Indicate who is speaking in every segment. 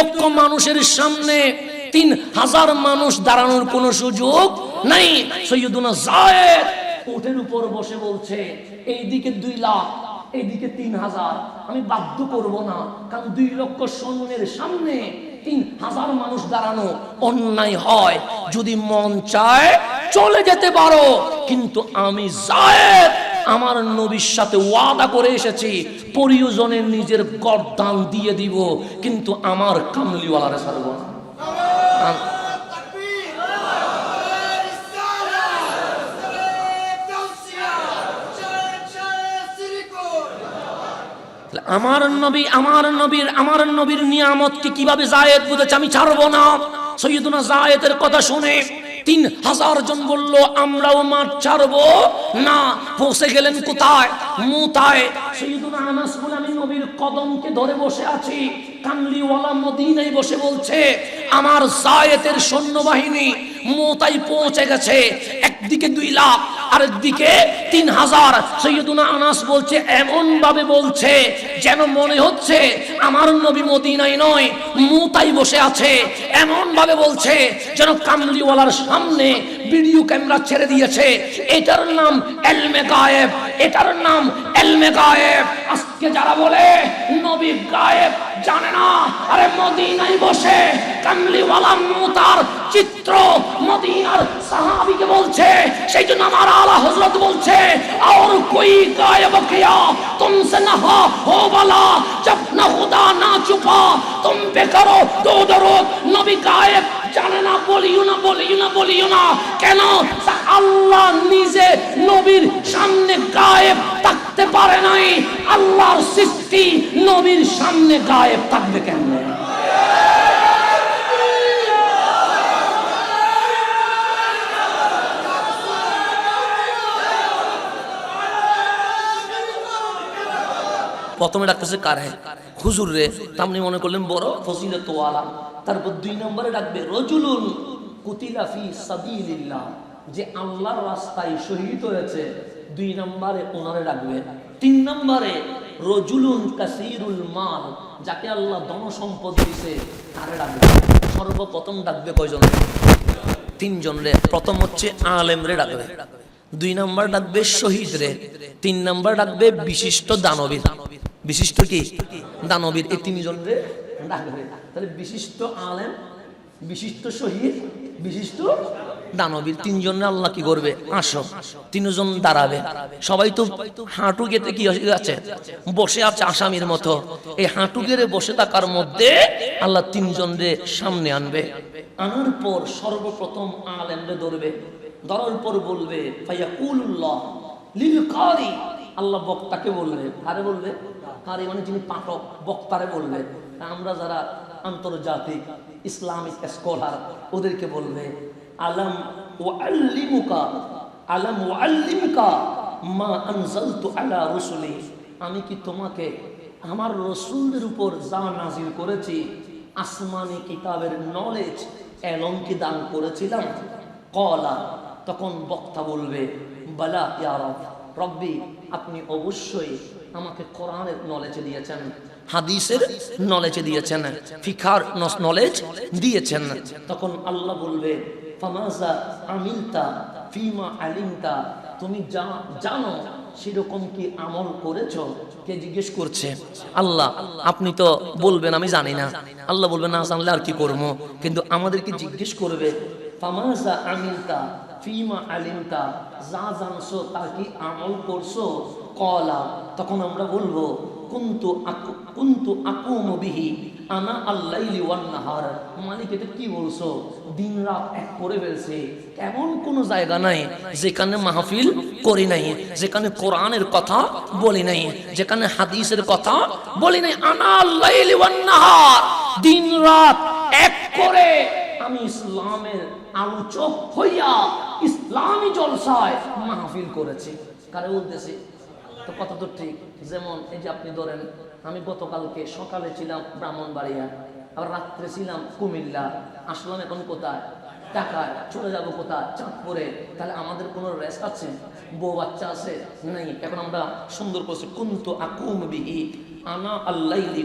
Speaker 1: লক্ষ মানুষের সামনে তিন হাজার মানুষ দাঁড়ানোর কোনো সুযোগ নাই। সৈয়দুনা জায়েদ উঠের উপর বসে বলছে, এইদিকে দুই লাখ, এইদিকে তিন হাজার। আমি বাধ্য করব না, কারণ দুই লক্ষ সৈন্যের সামনে তিন হাজার মানুষ দাঁড়ানো অন্যায় হয়। যদি মন চায় চলে যেতে পারো, কিন্তু আমি জায়েদ আমার নবীর সাথে ওয়াদা করে এসেছি প্রয়োজনে নিজের গরদান দিয়ে দিব, কিন্তু আমার কামলিওয়ালারে ছাড়ব না। আমার নবী, আমার নবীর আমার নবীর নিয়ামতকে কীভাবে জায়েদ বুঝেছে আমি ছাড়বো না? সৈয়দুনা জায়েদের কথা শুনে তিন হাজার জন বলল, আমরাও মাঠ ছাড়বো। না পৌঁছে গেলেন কোথায়? মুতায়। আনাস আমি নবীর কদমকে ধরে বসে আছি। বসে বলছে, আমার জায়েতের সৈন্যবাহিনী মোতাই পৌঁছে গেছে। একদিকে দুই লাখ, আরেকদিকে তিন হাজার। সৈয়দুনা আনাস বলছে এমন ভাবে বলছে যেন মনে হচ্ছে আমার নবী মদিনায় নয় মোতাই বসে আছে। এমন ভাবে বলছে যেন কামলিওয়ালার সামনে ভিডিও ক্যামেরা ছেড়ে দিয়েছে। এটার নাম এলমে গায়েব। এটার নাম এলমে গায়েব। আজকে যারা বলে, নবী গায়েব জানে না, আরে মদিনায় বসে কামলিওয়ালা মুতার চিত্র মদিনার সাহাবিকে বলছে সেই জন্য আমার আলা হজরত বলছে, আর কই গায়েব কিয়া? তুমসে না হো বালা, জব না খুদা না চুপা, তুম পে করো দো দরুদ, নবী গায়েব জানে না, বলিও না বলিও না বলিও না। কেন? আল্লাহ নিজে নবীর সামনে গায়েব থাকতে পারে নাই। আল্লাহর সৃষ্টি নবীর সামনে গায়েব থাকবে কেন প্রথমে ডাকতেছে কারে হুজুর রে। তা আপনি মনে করলেন বড় ফজিলত ওয়ালা তারপর দুই নম্বরে ডাকবে, রজুলুন কুতিলা ফি যে আল্লাহর রাস্তায় শহীদ হয়েছে, দুই নম্বরে ওনারে ডাকবে। তিন নম্বরে, রজুলুন কাসিরুল মাল, যাকে আল্লাহ ধন সম্পদ দিছে তারে ডাকবে। সর্বপ্রথম ডাকবে কয়জন? তিনজন রে। প্রথম হচ্ছে আলেম রে ডাকবে। দুই নাম্বার ডাকবে শহীদ রে। তিন নাম্বার ডাকবে বিশিষ্ট দানবীর। বিশিষ্ট কি? দানবীর। এই তিনজন রে ডাকবে তাহলে বিশিষ্ট আলেম, বিশিষ্ট শহীদ, বিশিষ্ট দানবীর তিনজন আল্লাহ কি করবে? আসো। তিনজন দাঁড়াবে। সবাই তো হাঁটু গেতে কি আছে? বসে আছে আসামির মতো। এই হাঁটু গেড়ে বসে থাকার মধ্যে আল্লাহ তিনজন রে সামনে আনবে। আনার পর সর্বপ্রথম আলেমরে ধরবে। ধরার পর বলবে ফায়াকুল্লাহ লিল কারি। আল্লাহ বক্তাকে বলবে। কারে বলবে? কারি মানে যিনি পাঠক, বক্তারে বলবে। আমরা যারা আন্তর্জাতিক, ইসলামিক স্কলার ওদেরকে বলবে, আলম ও আল্লিমুকা আলম ও আল্লিমুকা মা আনজল আনজালতু আলা রসুলি। আমি কি তোমাকে আমার রসুলদের উপর যা নাজিল করেছি, আসমানি কিতাবের নলেজ এলম কি দান করেছিলাম? কলা, তখন বক্তা বলবে, বালা ইয়ারব রব্বি আপনি অবশ্যই আমাকে কোরআনের নলেজ দিয়েছেন হাদিসের নলেজ দিয়েছেন ফিখার নলেজ দিয়েছেন। তখন আল্লাহ বলবে ফামাজা আমিলতা ফিমা আলিমতা। তুমি যা জানো সেরকম কি আমল করেছ? কে জিজ্ঞেস করছে? আল্লাহ আপনি তো বলবেন আমি জানি না। আল্লাহ বলবেন না জানলে আর কি করব? কিন্তু আমাদেরকে জিজ্ঞেস করবে ফামাজা আমিলতা, ফিমা আলিমতা, যা জানছো তা কি আমল করছ? কলা, তখন আমরা বলব, কুন্তু কুন্তু বিহি আনা আল্লাইলি ওয়ান নাহার মালিক, এটা কি বলছো? দিন রাত এক করে ফেলছে। এমন কোন জায়গা নাই যেখানে মাহফিল করি নাই, যেখানে কোরআনের কথা বলি নাই, যেখানে হাদিসের কথা বলি নাই। আনা আল্লাইলি ওয়ান নাহার দিন রাত এক করে আমি ইসলামের আলোচক হইয়া ইসলামী জলসায় মাহফিল করেছি। কারে বলতেছি তো কথা তো ঠিক, যেমন এই যে আপনি ধরেন, আমি গতকালকে সকালে ছিলাম ব্রাহ্মণবাড়িয়া, আবার রাত্রে ছিলাম কুমিল্লা, আসলাম এখন কোথায়? টাকায় চলে যাব কোথায়? চাঁদপুরে। তাহলে আমাদের কোনো রেস্ট আছে? বউ বাচ্চা আছে? নেই। এখন আমরা সুন্দর করছি কুন্তু আকুম বিহি আনা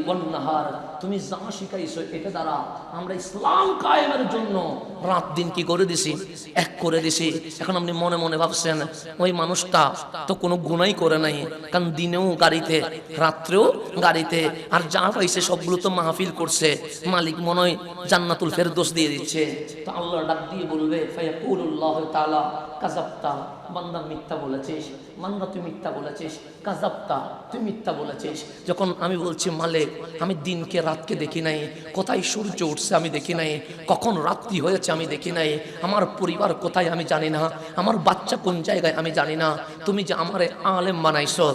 Speaker 1: ওয়ান্নাহার। তুমি যা শিখাইছো, এটা দ্বারা আমরা ইসলাম কায়েমের জন্য রাত দিন কি করে দিছি? এক করে দিছি। এখন আপনি মনে মনে ভাবছেন, ওই মানুষটা তো কোনো গুণাই করে নাই, কারণ দিনেও গাড়িতে, রাত্রেও গাড়িতে, আর যা পাইছে সবগুলো তো মাহফিল করছে। মালিক মনে হয় জান্নাতুল ফেরদোস দিয়ে দিচ্ছে। তো আল্লাহ ডাক দিয়ে বলবে, ফায়াকুলুল্লাহ তাআলা, কাযাবতা, বান্দা মিথ্যা বলেছিস, বান্দা তুই মিথ্যা বলেছিস, কাযাবতা, তুই মিথ্যা বলেছিস। যখন আমি বলছি, মালিক, আমি দিনকে রাতকে দেখি নাই, কোথায় সূর্য উঠছে আমি দেখি নাই, কখন রাত্রি হয়েছে আমি দেখি নাই, আমার পরিবার কোথায় আমি জানি না, আমার বাচ্চা কোন জায়গায় আমি জানি না, তুমি যে আমারে আলেম বানাইছো,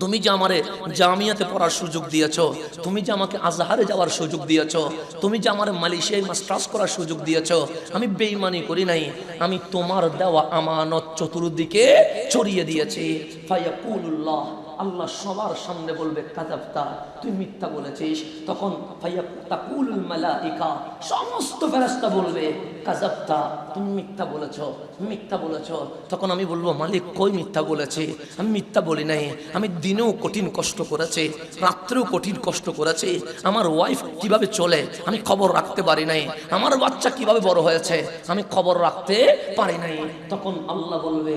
Speaker 1: তুমি যে আমারে জামিয়াতে পড়ার সুযোগ দিয়েছ, তুমি যে আমাকে আজহারে যাওয়ার সুযোগ দিয়েছ, তুমি যে আমার মালয়েশিয়ায় মাস্টার্স করার সুযোগ দিয়েছ, আমি বেইমানি করি নাই, আমি তোমার দেওয়া আমানত চতুর্দিকে ছড়িয়ে দিয়েছি, ফায়াকুলুল্লাহ। আল্লাহ সবার সামনে বলবে কাজাবতা তুই মিথ্যা বলেছিস। তখন সমস্ত ফেরেশতা বলবে কাজাবতা তুমি মিথ্যা বলেছ মিথ্যা বলেছ। তখন আমি বলব, মালিক, কই মিথ্যা বলেছে? আমি মিথ্যা বলি নাই। আমি দিনেও কঠিন কষ্ট করেছে, রাত্রেও কঠিন কষ্ট করেছে। আমার ওয়াইফ কীভাবে চলে? আমি খবর রাখতে পারি নাই। আমার বাচ্চা কীভাবে বড় হয়েছে? আমি খবর রাখতে পারি নাই। তখন আল্লাহ বলবে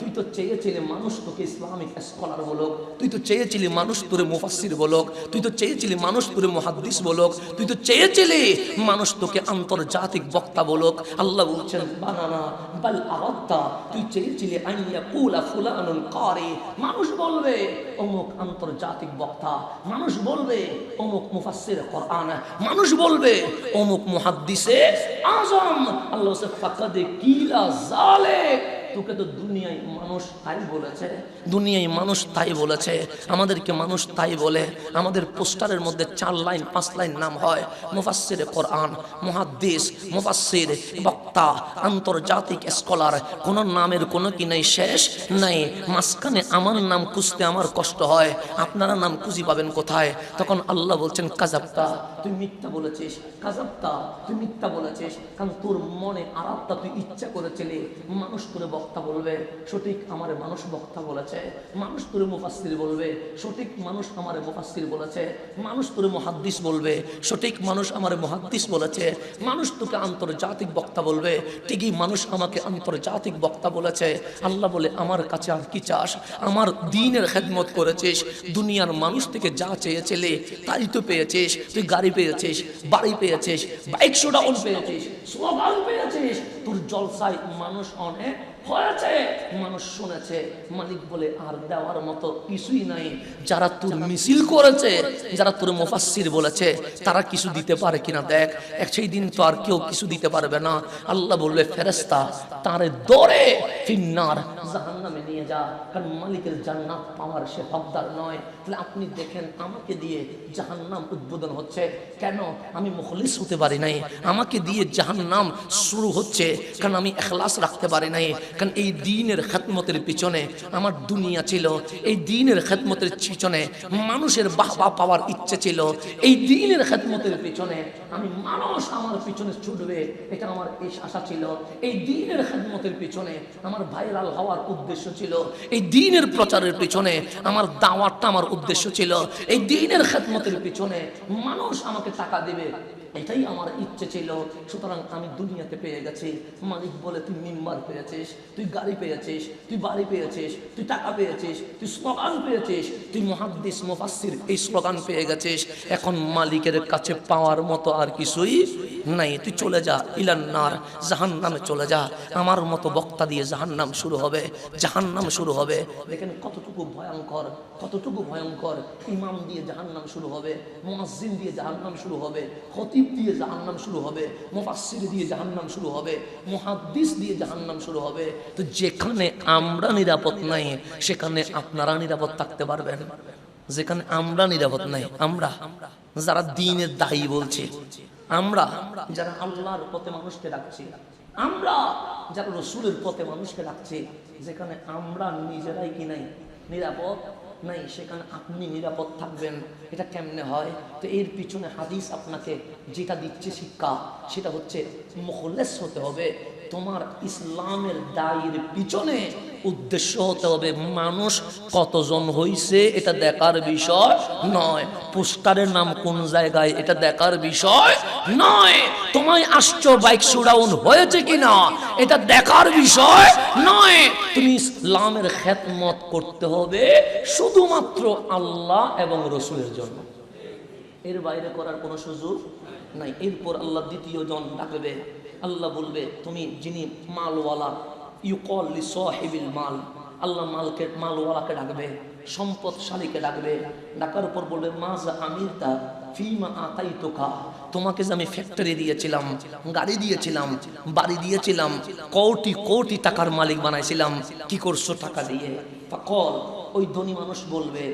Speaker 1: তুই তো চেয়েছিলে মানুষ তোকে ইসলামিক স্কলার তুই তো চেয়েছিলি মানুষ তোরে মুফাসসির বলুক, তুই তো চেয়েছিলি মানুষ তোরে তুই তো চেয়েছিলি মানুষ তোকে আন্তর্জাতিক বক্তা বলুক। আল্লাহ বলছেন, বানানা, বাল আরাত্তা তুই চেয়েছিলি আইয়া কুলা ফুলানুন কারি, মানুষ বলবে, অমুক আন্তর্জাতিক বক্তা, মানুষ বলবে, অমুক মুফাসসির কোরআন, মানুষ বলবে, অমুক মুহাদ্দিসে আজম। আল্লাহ ফাকাদে কিলা тука до дунија и মানুষ তাই বলেছে। দুনিয়ায় মানুষ তাই বলেছে। আমাদেরকে মানুষ তাই বলে। আমাদের পোস্টারের মধ্যে চার লাইন, পাঁচ লাইন নাম হয়, মুফাসসির কোরআন, মুহাদ্দিস, মুফাসসির বক্তা, আন্তর্জাতিক স্কলার। কোন নামের কোনো কি নাই, শেষ নাই। মাঝখানে আমার নাম খুঁজতে আমার কষ্ট হয়। আপনারা নাম খুঁজি পাবেন কোথায়? তখন আল্লাহ বলছেন, কাজাবতা, তুই মিথ্যা বলেছিস। কাজাবতা, তুই মিথ্যা বলেছিস। কারণ তোর মনে আরাপটা তুই ইচ্ছা করেছিলি মানুষ করে বক্তা বলবে। সঠিক আমারে মানুষ বক্তা বলেছে, মানুষ তোরে মুফাসসির বলবে, সঠিক মানুষ আমারে মুফাসসির বলেছে, মানুষ তোরে মুহাদ্দিস বলবে, সঠিক মানুষ আমারে মুহাদ্দিস বলেছে, মানুষ তোকে আন্তর্জাতিক বক্তা বলবে, ঠিকই মানুষ আমাকে আন্তর্জাতিক বক্তা বলেছে। আল্লাহ বলে, আমার কাছে আর কি চাস? আমার দিনের খেদমত করেছিস, দুনিয়ার মানুষ থেকে যা চেয়েছিলে তাই তো পেয়েছিস, তুই গাড়ি পেয়েছিস, বাড়ি পেয়েছিস বাইক শোডাউন পেয়েছিস, স্লোগান পেয়েছিস, তোর জলসায় মানুষ অনেক হয়েছে মানুষ শুনেছে মালিক বলে আর দেওয়ার মতো কিছুই নাই। যারা তোর মিছিল করেছে যারা তোর মুফাসসির বলেছে তারা কিছু দিতে পারে কিনা দেখ। এক সেই দিন তো আর কেউ কিছু দিতে পারবে না। আল্লাহ বললে ফেরেস্তা তারে দরে ফিন্নার জাহান্নামে নিয়ে যা। কারণ মালিকের জান্নাত পাওয়ার সে হকদার নয়। তাহলে আপনি দেখেন, আমাকে দিয়ে জাহান্নাম উদ্বোধন হচ্ছে। কেন? আমি মুখলিস হতে পারি নাই। আমাকে দিয়ে জাহান্নাম শুরু হচ্ছে কারণ আমি এখলাস রাখতে পারি নাই। কারণ এই দিনের খেদমতের পিছনে আমার দুনিয়া ছিল। এই দিনের খেদমতের পিছনে মানুষের বাহবা পাওয়ার ইচ্ছে ছিল। এই দিনের খেদমতের পিছনে আমি মানুষ আমার পিছনে ছুটবে, এটা আমার এই আশা ছিল। এই দিনের খেদমতের পিছনে আমার ভাইরাল হওয়ার উদ্দেশ্য ছিল। এই দিনের প্রচারের পিছনে আমার দাওয়াতটা, আমার উদ্দেশ্য ছিল। এই দিনের খেদমতের পিছনে মানুষ আমাকে টাকা দেবে। এটাই আমার ইচ্ছে ছিল। সুতরাং আমি দুনিয়াতে পেয়ে গেছি। মালিক বলে, তুই মিম্বার পেয়েছিস, তুই গাড়ি পেয়েছিস, তুই বাড়ি পেয়েছিস, তুই টাকা পেয়েছিস, তুই স্লোগান পেয়েছিস, তুই মহাদ্দিস, মুফাসসির এই স্লোগান পেয়ে গেছিস। এখন মালিকের কাছে পাওয়ার মতো আর কিছুই নাই, তুই চলে যা ইলান্নার জাহান নামে চলে যা। আমার মতো বক্তা দিয়ে জাহান নাম শুরু হবে জাহান নাম শুরু হবে। দেখেন কতটুকু ভয়ঙ্কর কতটুকু ভয়ঙ্কর। ইমাম দিয়ে জাহান নাম শুরু হবে, মুয়াজ্জিন দিয়ে জাহান নাম শুরু হবে, খতিব দিয়ে জাহান নাম শুরু হবে, মুফাসসির দিয়ে জাহান নাম শুরু হবে, মুহাদ্দিস দিয়ে জাহান নাম শুরু হবে। তো যেখানে আমরা নিরাপদ নাই, সেখানে আপনারা নিরাপদ থাকতে পারবেন। যেখানে আমরা নিরাপদ নাই, আমরা, যারা দিনের দায়ী বলছে আমরা যারা আল্লাহর পথে মানুষকে ডাকছি, আমরা যারা রসুলের পথে মানুষকে ডাকছি, যেখানে আমরা নিজেরাই কি নাই, নিরাপদ নাই, সেখানে আপনি নিরাপদ থাকবেন, এটা কেমনে হয়? তো এর পিছনে হাদিস আপনাকে যেটা দিচ্ছে শিক্ষা, সেটা হচ্ছে মুখলেস হতে হবে। তোমার ইসলামের দায়ের পিছনে উদ্দেশ্য হতে হবে, মানুষ কতজন হইছে এটা দেখার বিষয় নয়। পোস্টারের নাম কোন জায়গায় এটা দেখার বিষয় নয়। তোমায় আসছো বাইক শুডাউন হয়েছে কিনা এটা দেখার বিষয় নয়। তুমি ইসলামের খেদমত করতে হবে শুধুমাত্র আল্লাহ এবং রসুলের জন্য। এর বাইরে করার কোনো সুযোগ নাই। এরপর আল্লাহ দ্বিতীয় জন ডাকবে। আল্লাহ বলবে, তুমি যিনি মালওয়ালা ইউকল লি সাহিবিল মাল। আল্লাহ মালকে, মালওয়ালাকে ডাকবে, সম্পদশালীকে ডাকবে। ডাকার উপর বলবে মাজা আমিরতা ফিমা আতাই তোকা তোমাকে যে আমি ফ্যাক্টরি দিয়েছিলাম, গাড়ি দিয়েছিলাম, বাড়ি দিয়েছিলাম, কোটি কোটি টাকার মালিক বানাইছিলাম, কি করছ টাকা দিয়ে? ফাকল, ওই ধনী মানুষ বলবে,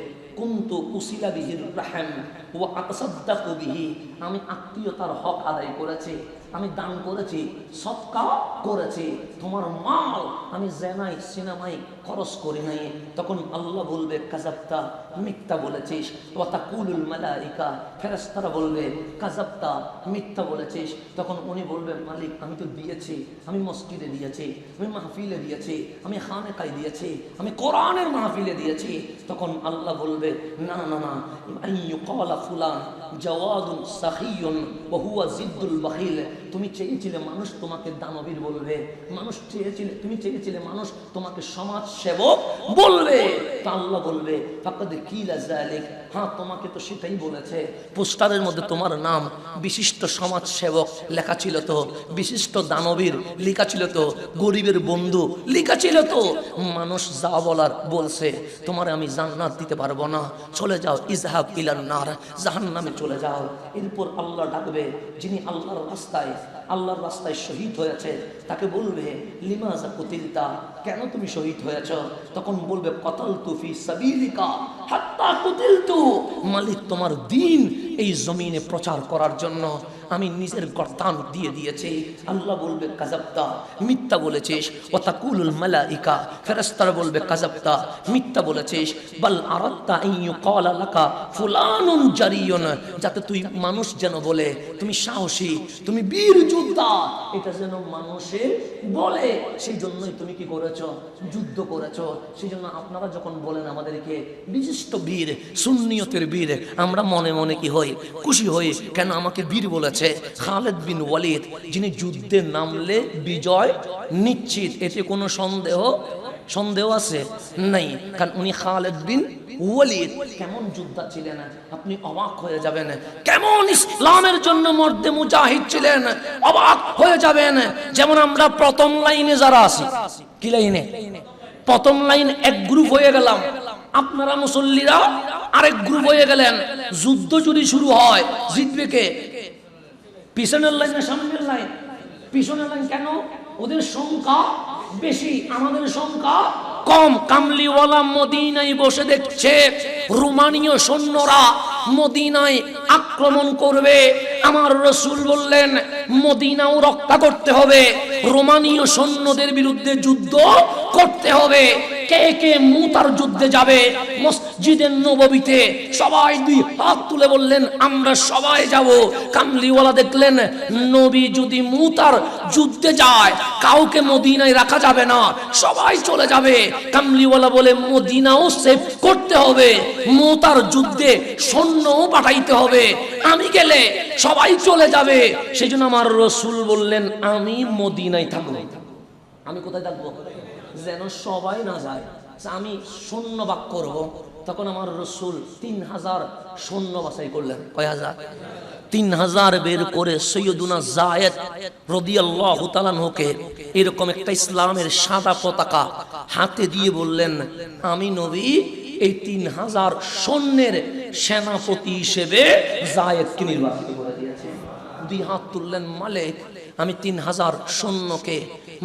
Speaker 1: কুন্তু উসিলা বিহির রাহেম ও আতাসাদ্দাকু বিহি। আমি আত্মীয়তার হক আদায় করেছি। আমি দান করেছি সৎকা করেছি। তোমার মাল আমি জেনাই সিনেমাই খরচ করি নাই। তখন আল্লাহ বলবে কাজাপ্তা মিথ্যা বলেছিস। ওয়াতাকুলুল মালাইকা, ফেরেশতারা বলবে কাজাপ্তা মিথ্যা বলেছিস। তখন উনি বলবে, মালিক, আমি তো দিয়েছি, আমি মসজিদে দিয়েছি, আমি মাহফিলে দিয়েছি, আমি খানেকায় দিয়েছি, আমি কোরআনের মাহফিলে দিয়েছি। তখন আল্লাহ বলবে, না না না আইয়ুকালা ফুলান, জাওয়াদুন সাহিয়ুন ওয়া হুয়া জিদ্দুল বাখিল। তুমি চেয়েছিলে মানুষ তোমাকে দানবীর বলবে, মানুষ চেয়েছিলে, তুমি চেয়েছিলে মানুষ তোমাকে সমাজ সেবক বলবে আল্লাহ বলবে হ্যাঁ তোমাকে তো সেটাই বলেছে। পোস্টারের মধ্যে তোমার নাম, বিশিষ্ট সমাজ সেবক লেখা ছিল তো, বিশিষ্ট দানবীর লেখা ছিল তো, গরিবের বন্ধু লেখা ছিল তো। মানুষ যা বলার বলছে, তোমার আমি জান্নাত দিতে পারব না। চলে যাও, ইজহাব ইলান নার, জাহান্নামে চলে যাও। এরপর আল্লাহ ডাকবে, যিনি আল্লাহর রাস্তায় আল্লাহর রাস্তায় শহীদ হয়েছে। তাকে বলবে, লিমাজা কুতিলতা, কেন তুমি শহীদ হয়েছ? তখন বলবে, কতল তুফি সাবিলিকা, হাত্তা কুতিলতু, মালিক তোমার দিন এই জমিনে প্রচার করার জন্য। আমি নিজের গর্তান দিয়ে দিয়েছি। আল্লাহ বলবে, কাজাবতা। মিথ্যা বলেছিস। ও তাকুলুল মালাইকা। ফেরেশতারা বলবে, কাজাবতা। মিথ্যা বলেছিস। বাল আরাত্তা আইয়ু ক্বালা লাকা ফুলানুন জারিয়ুন। যাতে তুই মানুষ যেন বলে, তুমি সাহসী, তুমি বীর যোদ্ধা। এটা যেন মানুষে বলে, সেই জন্যই তুমি কি করেছ? যুদ্ধ করেছ। সেই জন্য আপনারা যখন বলেন আমাদেরকে, বিশিষ্ট বীর, সুন্নিয়তের বীর, আমরা মনে মনে কি হই? খুশি হই? কেন আমাকে বীর বলেছে? খালেদ বিন ওয়ালিদ, যিনি যুদ্ধে নামলে বিজয় নিশ্চিত, এতে কোনো সন্দেহ সন্দেহ আছে? নাই, কারণ উনি খালেদ বিন ওয়ালিদ। কেমন ছিলেন? আপনি অবাক হয়ে যাবেন। কেমন ইসলামের জন্য মর্দে মুজাহিদ ছিলেন? অবাক হয়ে যাবেন। যেমন আমরা প্রথম লাইনে যারা কি লাইনে? প্রথম লাইন এক গ্রুপ হয়ে গেলাম। আপনারা মুসল্লিরা আরেক গ্রুপ হয়ে গেলেন। যুদ্ধ যদি শুরু হয়, জিতবে কে? পিছনের লাইন না সামনের লাইন? পিছনের লাইন কেন? ওদের সংখ্যা বেশি, আমাদের সংখ্যা কম। কামলিওয়ালা মদিনায় বসে দেখছে, রুমানীয় সৈন্যরা মদিনায় আক্রমণ করবে। আমার রসুল বললেন, মদিনাও রক্ষা করতে হবে, রোমানীয় সৈন্যদের বিরুদ্ধে যুদ্ধ করতে হবে। কে কে মুতার যুদ্ধে যাবে? মসজিদের নববীতে সবাই দুই হাত তুলে বললেন, আমরা সবাই যাব। কামলিওয়ালা দেখলেন, নবী যদি মুতার যুদ্ধে যায়, কাউকে মদিনায় রাখা যাবে না, সবাই চলে যাবে। কামলিওয়ালা বলে, মদিনাও সেভ করতে হবে, মুতার যুদ্ধে সৈন্যও পাঠাইতে হবে। আমি গেলে সবাই চলে যাবে। সেই জন্য আমার রসুল বললেন, আমি মদিনায় থাকব। আমি কোথায় থাকব? যেন সবাই না যায়। আমি শূন্য বাক করব। তখন আমার রসুল তিন হাজার শূন্য বাছাই করলেন। কয় হাজার? তিন হাজার বের করে সৈয়দুনা জায়েদ রদিয়াল্লাহ তালানহকে এরকম একটা ইসলামের সাদা পতাকা হাতে দিয়ে বললেন, আমি নবী, এই তিন হাজার সৈন্যের সেনাপতি হিসেবে জায়েদকে নির্বাচিত দুই হাত তুললেন মালিক আমি তিন হাজার সৈন্যকে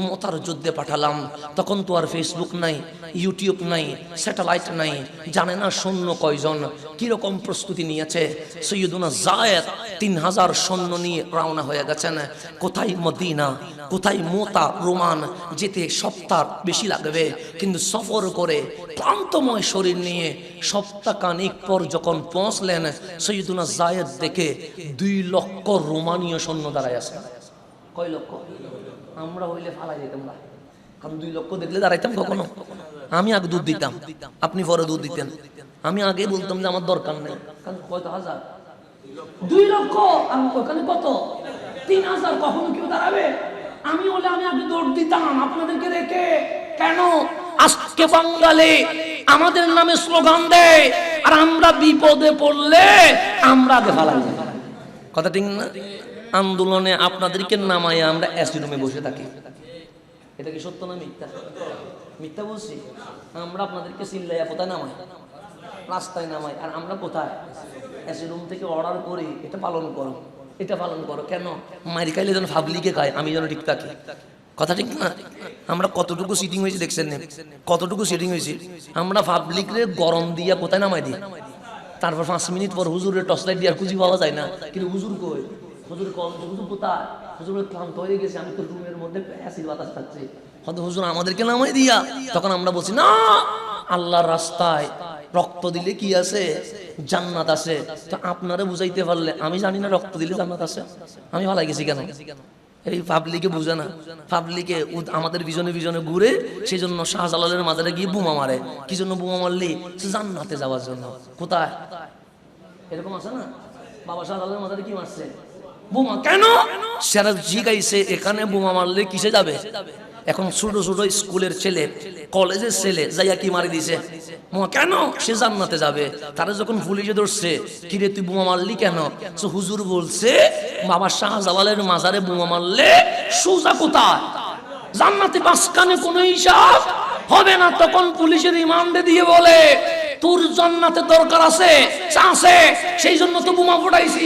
Speaker 1: মতার যুদ্ধে পাঠালাম। তখন তো আর ফেসবুক নাই ইউটিউব নাই স্যাটেলাইট নাই, জানে না সৈন্য কয়জন, কীরকম প্রস্তুতি নিয়েছে। সৈয়দুনা জায়েদ তিন হাজার সৈন্য নিয়ে রওনা হয়ে গেছেন। কোথায় মদিনা, কোথায় মোতা, রোমান, যেতে সপ্তাহ বেশি লাগবে। কিন্তু সফর করে ক্লান্তময় শরীর নিয়ে সপ্তাহখানিক পর যখন পৌঁছলেন, সৈয়দুনা জায়েদ দেখে দুই লক্ষ রোমানীয় সৈন্য দাঁড়ায় আছে। কয় লক্ষ? আমরা হইলে ফালাই যেতাম না আমি দুই লক্ষ দেখলে দাঁড়াইতাম কখনো। আমি আগে দুধ দিতাম। আপনি পরে দুধ দিতেন। আমি আগে বলতাম যে আমার দরকার নেই। কারণ কয়ত হাজার? দুই লক্ষ? আমি ওখানে কত? তিন হাজার কখনো কেউ দাঁড়াবে? আমি হলে আমি আগে দৌড় দিতাম। আপনাদেরকে রেখে কেন? আজকে বাঙ্গালে আমাদের নামে স্লোগান দেয় আর আমরা বিপদে পড়লে আমরা আগে ফালাই। কথা ঠিক না? আন্দোলনে আপনাদেরকে নামাই আমরা অ্যাসি রুমে বসে থাকি। এটা কি সত্য না মিথ্যা? মিথ্যা বলছি? আমরা আপনাদেরকে চিল্লাইয়া কোথায় নামাই? রাস্তায় নামাই। আর আমরা কোথায়? এসে রুম থেকে অর্ডার করি, এটা পালন করো। এটা পালন করো। কেন? মারি খাইলে যেন ফাবলিকে খায়, আমি যেন ঠিক থাকি। কথা ঠিক না? আমরা কতটুকু সিটিং হয়েছে দেখছেন কতটুকু সিটিং হয়েছে? আমরা পাবলিক রে গরম দিয়া কোথায় নামাই দিই? তারপর পাঁচ মিনিট পর হুজুরের টর্চ লাইট দিয়ে আর খুঁজি পাওয়া যায় না। কিন্তু হুজুর কই? হুজুর কল হুজুর কোথায়? হুজুর ক্লান্ত হয়ে গেছে, আমি তো রুমের মধ্যে অ্যাসিড বাতাস খাচ্ছি হয়তো হুজুর, আমাদেরকে নামাই দিয়া। তখন আমরা বলছি, না, আল্লাহর রাস্তায় রক্ত দিলে কি আছে? জান্নাত আছে। তো আপনারা বুঝাইতে পারলে, আমি জানি না রক্ত দিলে জান্নাত আছে। আমি ভালো গেছি কেন? এই পাবলিকে বুঝে না। পাবলিকে আমাদের বিজনে বিজনে ঘুরে সেই জন্য শাহজালালের মাজারে গিয়ে বোমা মারে। কি জন্য বোমা মারলি? জান্নাতে যাওয়ার জন্য। কোথায়? এরকম আছে না? বাবা শাহজালালের মাজারে কি মারছে? বোমা। কেন? এখানে বোমা মারলে কিসে যাবে? এখন ছোট ছোট স্কুলের ছেলে, কলেজের ছেলে যাইয়া কি মারি দিছে? কেন? সে জান্নাতে যাবে। তারা যখন পুলিশে ধরছে, কিরে, তুই বোমা মারলি কেন? হুজুর বলছে, বাবা শাহজালালের মাজারে বোমা মারলে সোজা কোথায়? জান্নাতে কোনো হিসাব হবে না। তখন পুলিশের রিমান্ডে দিয়ে বলে, তোর জান্নাতে দরকার আছে সেই জন্য তো বোমা ফোটাইছি।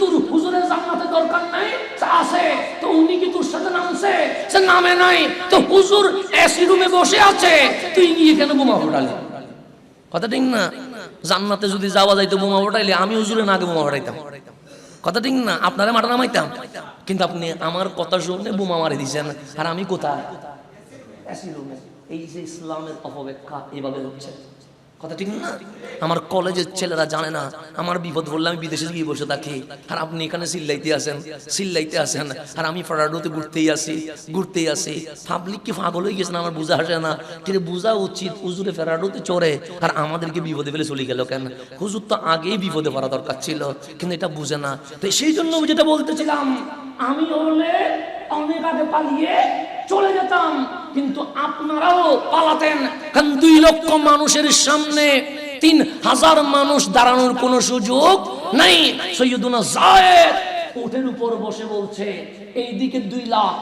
Speaker 1: তোর হুজুরের নামে নাই। তো হুজুর এসি রুমে বসে আছে। তুই গিয়ে কেন বোমা ফোটালি? কথা ঠিক না? জান্নাতে যদি যাওয়া যাইতো বোমা ফোটাইলে আমি হুজুরে না বোমা ফোটাইতাম। কথা ঠিক না? আপনারা মাঠে নামাইতাম। কিন্তু আপনি আমার কথা শুনে বোমা মারি দিয়েছেন আর আমি কোথায়? এই যে ইসলামের অপব্যাখ্যা এভাবে হচ্ছে। কথা ঠিক না? আমার কলেজের ছেলেরা জানে না, আমার বিপদ বললে আমি বিদেশে গিয়ে বসে থাকি। আর আপনি এখানে সিল্লাইতে আসেন সিল্লাইতে আসেন। আর আমি ফরাডোতে ঘুরতেই আসি ঘুরতেই আসি। পাবলিক কি পাগল হয়ে গেছে না আমার বোঝা আসে না। কিন্তু বোঝা উচিত, হুজুরে ফেরাডোতে চড়ে। আর আমাদেরকে বিপদে ফেলে চলে গেল কেন? হুজুর তো আগেই বিপদে পড়া দরকার ছিল, কিন্তু এটা বুঝে না। তো সেই জন্য যেটা বলতেছিলাম আমি হলে অনেক আগে পালিয়ে চলে যেতাম, কিন্তু আপনারাও পালাতেন। কারণ দুই লক্ষ মানুষের সামনে তিন হাজার মানুষ দাঁড়ানোর কোনো সুযোগ নাই। সৈয়দুনা জায়েদ উঠের উপর বসে বলছে, এইদিকে দুই লাখ,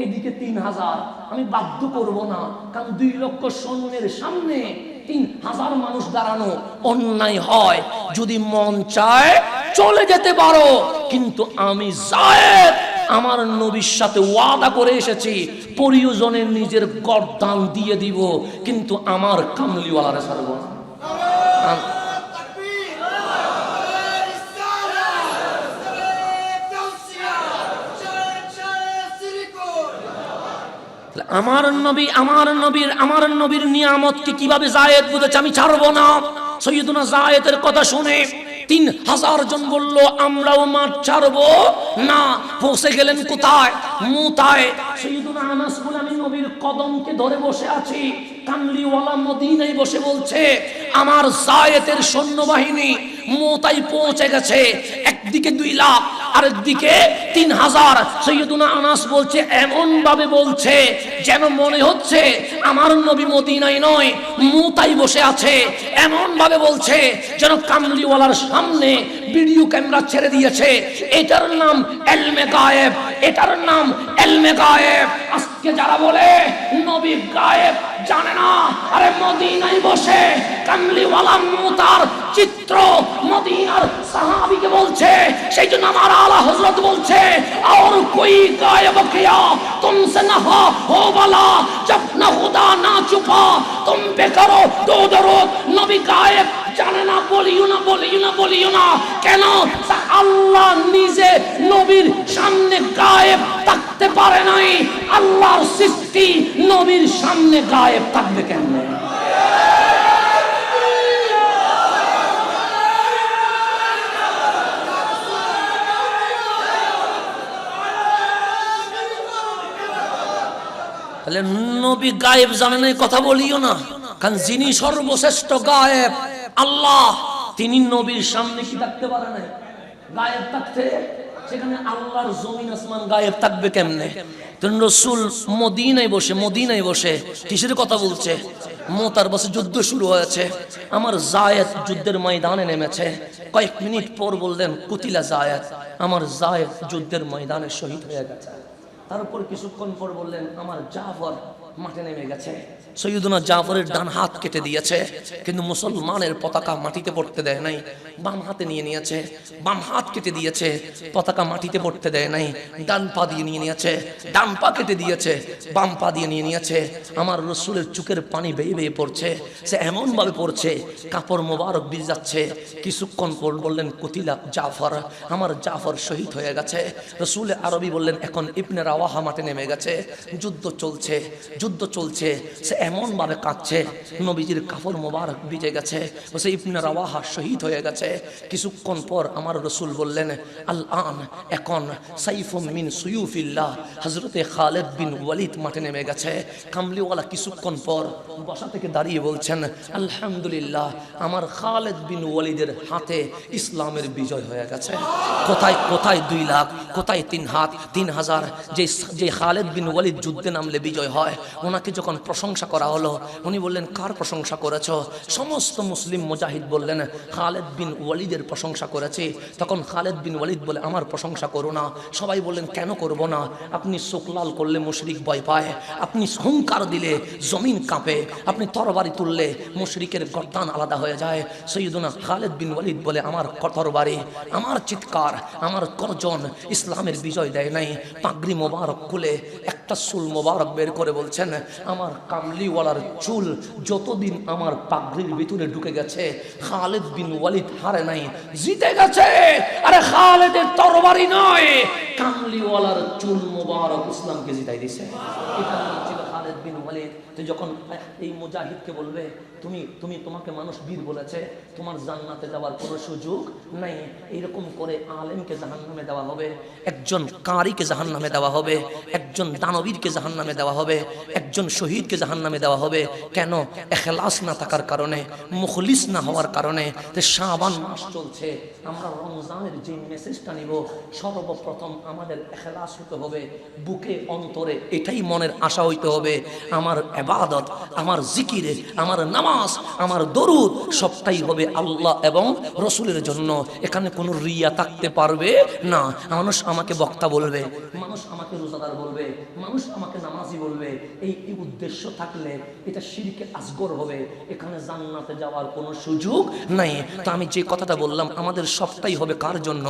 Speaker 1: এইদিকে তিন হাজার। আমি বাধ্য করব না, কারণ দুই লক্ষ সৈন্যের সামনে তিন হাজার মানুষ দাঁড়ানো অন্যায় হয়। যদি মন চায়, চলে যেতে পারো। কিন্তু আমি জায়েদ আমার নবীর সাথে ওয়াদা করে এসেছি প্রয়োজনে নিজের গরদান দিয়ে দিব, কিন্তু আমার কামলিওয়ালারে ছাড়বো না। আমার নবী, আমার নবীর আমার নবীর নিয়ামতকে কীভাবে জায়েদ বুঝেছে আমি ছাড়বো না? সৈয়দুনা জায়েদের কথা শুনে তিন হাজার জন বলল, আমরাও মাঠ ছাড়বো। না, পৌঁছে গেলেন কোথায়? মুতায়। সৈয়দুনা আনাস বলে আমি নবীর কদমকে ধরে বসে আছি। কামলিওয়ালা মদিনায় বসে বলছে, আমার জায়েতের সৈন্যবাহিনী মোতাই পৌঁছে গেছে। একদিকে দুই লাখ, আরেকদিকে তিন হাজার। সৈয়দুনা আনাস বলছে এমন ভাবে বলছে যেন মনে হচ্ছে আমার নবী মদিনায় নয়, মুতাই বসে আছে। এমন ভাবে বলছে যেন কামলিওয়ালার সামনে ভিডিও ক্যামেরা ছেড়ে দিয়েছে। এটার নাম এলমে গায়েব, এটার নাম এলমে গায়েব। আজকে যারা বলে, নবী গায়েব জানে না। আরে মদিনায় বসে কামলিওয়ালা মুতার চিত্র মদিনার সাহাবিকে বলছে, সেই জন্য আমার আলা হজরত বলছে আর কই গায়ব কিয়া? তুমসে না হো বালা? জব না খুদা না চুপা? তুম বেকারো করো দো দরদ, নবী গায়ব জানে না, বলিও না বলিও না বলিও না। কেন? আল্লাহ নিজে নবীর সামনে গায়েব থাকতে পারে নাই। আল্লাহর সৃষ্টি নবীর সামনে গায়েব থাকবে কেন তাহলে নবী গায়েব এই কথা বলিও না। কারণ যিনি সর্বশ্রেষ্ঠ গায়েব আল্লাহ, তিনি নবীর সামনে কি থাকতে পারে না গায়েব থাকতে? সেখানে আল্লাহর জমিন আসমান গায়েব থাকবে কেমনে? তো রসুল মদিনায় বসে মদিনায় বসে কিসের কথা বলছে? মোতার বসে যুদ্ধ শুরু হয়েছে। আমার জায়েদ যুদ্ধের ময়দানে নেমেছে। কয়েক মিনিট পর বললেন, কুতিলা জায়েদ, আমার জায়েদ যুদ্ধের ময়দানে শহীদ হয়ে গেছে। তারপর কিছুক্ষণ পর বললেন, আমার জাফর মাঠে নেমে গেছে। সৈয়দুনা জাফরের ডান হাত কেটে দিয়েছে, কিন্তু মুসলমানের পতাকা মাটিতে পড়তে দেয় নাই, বাম হাতে নিয়ে নিয়েছে, বাম হাত কেটে দিয়েছে, পতাকা মাটিতে পড়তে দেয় নাই, ডান পা দিয়ে নিয়ে নিয়েছে, ডান পা কেটে দিয়েছে, বাম পা দিয়ে নিয়ে নিয়েছে, আমার রসুলের চুকের পানি বেয়ে বেয়ে পড়ছে, সে এমন ভাবে পড়ছে, কাপড় মোবারক বিজ যাচ্ছে কিছুক্ষণ বললেন, কুতিলা জাফর, আমার জাফর শহীদ হয়ে গেছে। রসুল আরবি বললেন, এখন ইবনে রাওয়াহা মাঠে নেমে গেছে, যুদ্ধ চলছে যুদ্ধ চলছে, সে এমন ভাবে কাঁদছে, নবীজির কাপড় মোবারক ভিজে গেছে সে ইবনে রাওয়াহা শহীদ হয়ে গেছে। কিছুক্ষণ পর আমার রসুল বললেন আল আন এখন সাইফুম মিন সুয়ুফিল্লাহ। হজরতে খালেদ বিন ওয়ালিদ মাঠে নেমে গেছে। কামলিওয়ালা কিছুক্ষণ পর বসা থেকে দাঁড়িয়ে বলছেন, আলহামদুলিল্লাহ, আমার খালেদ বিন ওয়ালিদের হাতে ইসলামের বিজয় হয়ে গেছে। কোথায় কোথায় দুই লাখ, কোথায় তিন হাত, তিন হাজার? যে যে খালেদ বিন ওয়ালিদ যুদ্ধে নামলে বিজয় হয়, ওনাকে যখন প্রশংসা করা হলো। উনি বললেন, কার প্রশংসা করেছ? সমস্ত মুসলিম মুজাহিদ বললেন, খালেদ বিন ওয়ালিদের প্রশংসা করেছে। তখন খালেদ বিন ওয়ালিদ বলে, আমার প্রশংসা করো না। সবাই বললেন, কেন করব না? আপনি শুকলাল করলে মুশরিক ভয় পায়। আপনি হুঙ্কার দিলে জমিন কাঁপে। আপনি তরবারি তুললে মুশরিকের গর্দান আলাদা হয়ে যায়। সৈয়দুনা খালেদ বিন ওয়ালিদ বলে, আমার তরবারি, আমার চিৎকার, আমার গর্জন ইসলামের বিজয় দেয় নাই। পাগড়ি মোবারক খুলে একটা চুল মোবারক বের করে বলছেন, আমার কামলিওয়ালার চুল যতদিন আমার পাগড়ির ভিতরে ঢুকে গেছে, খালেদ বিন ওয়ালিদ হারে নাই, জিতে গেছে। আরে খালেদের তরবারি নয়, কামলিওয়ালার চুল মোবারক ইসলামকে জিতাই দিছে। এটা ছিল খালেদ বিন ওয়ালিদ। তো যখন এই মুজাহিদকে বলবে, তুমি তুমি তোমাকে মানুষ বীর বলেছে, তোমার জান্নাতে যাওয়ার কোনো সুযোগ নাই। এইরকম করে আলেমকে জাহান্নামে দেওয়া হবে, একজন কারিকে জাহান্নামে দেওয়া হবে, একজন দানবীরকে জাহান্নামে দেওয়া হবে, একজন শহীদকে জাহান্নামে দেওয়া হবে। কেন? এখলাস না থাকার কারণে, মুখলিস না হওয়ার কারণে। যে শাবান মাস চলছে, আমরা রমজানের যে মেসেজটা নিব, সর্বপ্রথম আমাদের এখলাস হতে হবে, বুকে অন্তরে এটাই মনের আশা হইতে হবে, আমার এবাদত আমার জিকিরে, আমার নামাজ, আমার দরুদ, সবটাই হবে আল্লাহ এবং রসুলের জন্য। এখানে কোনো রিয়া থাকতে পারবে? না। মানুষ আমাকে বক্তা বলবে, মানুষ আমাকে রোজাদার বলবে, মানুষ আমাকে নামাজি বলবে। এই উদ্দেশ্য থাকলে এটা শিরকে আসগর হবে। এখানে জান্নাতে যাওয়ার কোনো সুযোগ নাই। তো আমি যে কথাটা বললাম, আমাদের সবটাই হবে কার জন্য?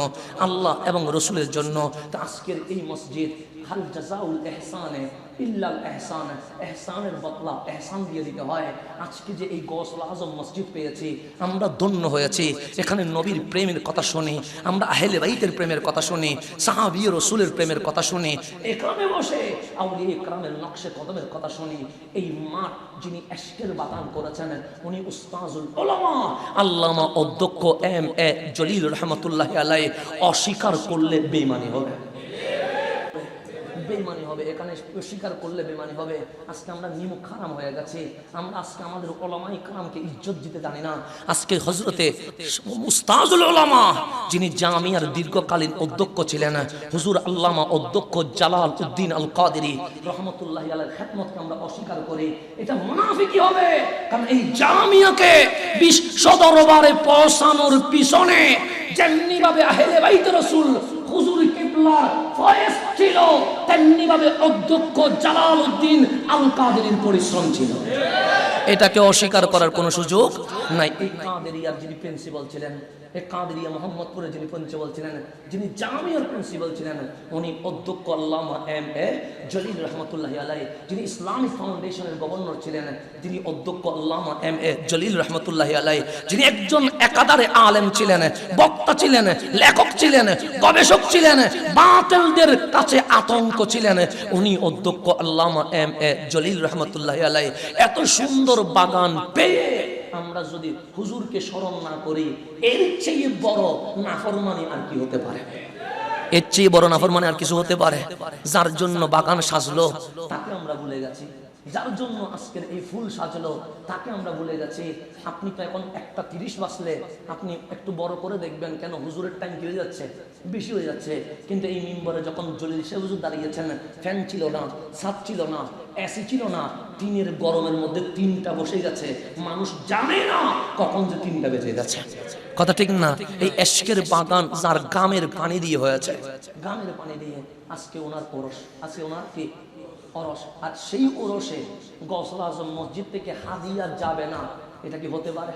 Speaker 1: আল্লাহ এবং রসুলের জন্য। তা আজকের এই মসজিদ, হাল জাজাউল এহসানে ইল্লাল এহসান, এহসানের বদলা, এহসান দিয়ে দিতে হয়। আজকে যে এই গসল আজম মসজিদ পেয়েছি, আমরা ধন্য হয়েছি। এখানে নবীর প্রেমের কথা শুনি, আমরা আহেলে বাইতের প্রেমের কথা শুনি, সাহাবি রসুলের প্রেমের কথা শুনি এখানে বসে আউলিয়া ইকরামের নকশে কদমের কথা শুনি। এই মাঠ যিনি এশকের বাতান করেছেন, উনি উস্তাজুল ওলামা আল্লামা অধ্যক্ষ এম এ জলিল রহমতুল্লাহ আলাই অস্বীকার করলে বেমানি হবে। বেমানি হবে, এখানে স্বীকার করলে বেমানি হবে। আজকে আমরা নিমুখ খারাম হয়ে গেছি। আমরা আজকে আমাদের ওলামাই কালামকে ইজ্জত দিতে জানি না। আজকে হজরতে মুস্তাজুল ওলামা যিনি জামিয়ার দীর্ঘকালীন অধ্যক্ষ ছিলেন, হুজুর আল্লামা অধ্যক্ষ জালাল উদ্দিন আল কাদেরি রহমতুল্লাহ আলের খেদমতকে আমরা অস্বীকার করি। এটা মুনাফিকি হবে, কারণ এই জামিয়াকে বিশ্ব দরবারে পৌঁছানোর পিছনে যেমনি ভাবে আহেলে বাইত রসুল হুজুর কিবলার ফয়েজ ছিল তেমনি ভাবে অধ্যক্ষ জালাল উদ্দিন আল কাদেরের পরিশ্রম ছিল। এটাকে অস্বীকার করার কোনো সুযোগ নাই। এই কাদেরিয়ার যিনি প্রিন্সিপাল ছিলেন কাদেরিয়া মোহাম্মদপুরে যিনি প্রিন্সিপাল ছিলেন যিনি জামিয়ার প্রিন্সিপাল ছিলেন উনি অধ্যক্ষ আল্লামা এম এ জলিল রহমতুল্লাহ আলাই যিনি ইসলামিক ফাউন্ডেশনের গভর্নর ছিলেন, যিনি অধ্যক্ষ আল্লামা এম এ জলিল রহমতুল্লাহ আলাই যিনি একজন একাধারে আলেম ছিলেন, বক্তা ছিলেন, লেখক ছিলেন, গবেষক ছিলেন, বাতিলদের কাছে আতঙ্ক ছিলেন, উনি অধ্যক্ষ আল্লামা এম এ জলিল রহমতুল্লাহ আলাই এত সুন্দর বাগান পেয়ে আমরা যদি হুজুরকে স্মরণ না করি, এর চেয়ে বড় নাফরমানি আর কি হতে পারে? এর চেয়ে বড় নাফর মানে আর কিছু হতে পারে? যার জন্য বাগান সাজলো। তাকে আমরা ভুলে গেছি। যার জন্য আজকের এই ফুল সাজলো তাকে আমরা ভুলে যাচ্ছি, আপনি তো এখন একটা তিরিশ বাসলে আপনি একটু বড় করে দেখবেন কেন, হুজুরের টাইম কি হয়ে যাচ্ছে, বেশি হয়ে যাচ্ছে। কিন্তু এই মিম্বরে যখন জলিল সে হুজুর দাঁড়িয়েছেন ফ্যান ছিল না, ছাদ ছিল না এসি ছিল না, টিনের গরমের মধ্যে তিনটা বসে গেছে, মানুষ জানে না কখন যে তিনটা বেজে গেছে কথা ঠিক না? এই এশকের বাগান যার গামের পানি দিয়ে হয়েছে। গামের পানি দিয়ে, আজকে ওনার ওরস আজকে ওনার কি ওরস। আর সেই ওরসে গসল আজম মসজিদ থেকে হাদিয়া যাবে না। এটা কি হতে পারে?